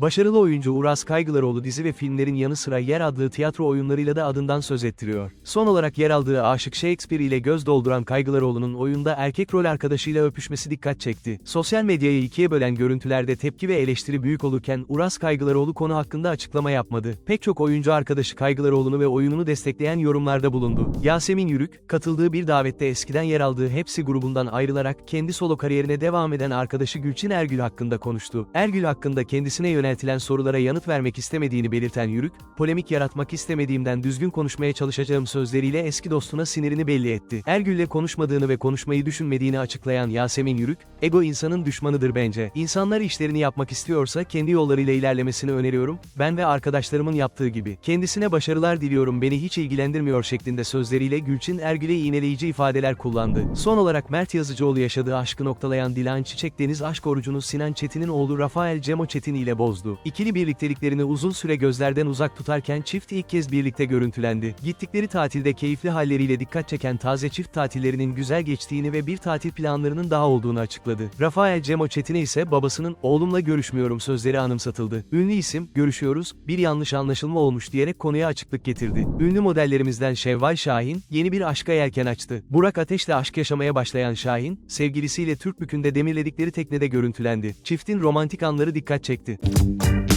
Başarılı oyuncu Uras Kaygılaroğlu dizi ve filmlerin yanı sıra yer aldığı tiyatro oyunlarıyla da adından söz ettiriyor. Son olarak yer aldığı Aşık Shakespeare ile göz dolduran Kaygılaroğlu'nun oyunda erkek rol arkadaşıyla öpüşmesi dikkat çekti. Sosyal medyayı ikiye bölen görüntülerde tepki ve eleştiri büyük olurken Uras Kaygılaroğlu konu hakkında açıklama yapmadı. Pek çok oyuncu arkadaşı Kaygılaroğlu'nu ve oyununu destekleyen yorumlarda bulundu. Yasemin Yürük, katıldığı bir davette eskiden yer aldığı Hepsi grubundan ayrılarak kendi solo kariyerine devam eden arkadaşı Gülçin Ergül hakkında konuştu. Ergül hakkında kendisine yöneltilen sorulara yanıt vermek istemediğini belirten Yürük, polemik yaratmak istemediğimden düzgün konuşmaya çalışacağım sözleriyle eski dostuna sinirini belli etti. Ergül'le konuşmadığını ve konuşmayı düşünmediğini açıklayan Yasemin Yürük, ego insanın düşmanıdır bence. İnsanlar işlerini yapmak istiyorsa kendi yollarıyla ilerlemesini öneriyorum, ben ve arkadaşlarımın yaptığı gibi. Kendisine başarılar diliyorum beni hiç ilgilendirmiyor şeklinde sözleriyle Gülçin Ergül'e iğneleyici ifadeler kullandı. Son olarak Mert Yazıcıoğlu yaşadığı aşkı noktalayan Dilan Çiçek Deniz aşk orucunu Sinan Çetin'in oğlu Rafael Cemo Çetin ile bozdu. İkili birlikteliklerini uzun süre gözlerden uzak tutarken çift ilk kez birlikte görüntülendi. Gittikleri tatilde keyifli halleriyle dikkat çeken taze çift tatillerinin güzel geçtiğini ve bir tatil planlarının daha olduğunu açıkladı. Rafael Cemo Çetin'e ise babasının oğlumla görüşmüyorum sözleri anımsatıldı. Ünlü isim, görüşüyoruz, bir yanlış anlaşılma olmuş diyerek konuya açıklık getirdi. Ünlü modellerimizden Şevval Şahin, yeni bir aşka yelken açtı. Burak Ateş'le aşk yaşamaya başlayan Şahin, sevgilisiyle Türkbükü'nde demirledikleri teknede görüntülendi. Çiftin romantik anları dikkat çekti. you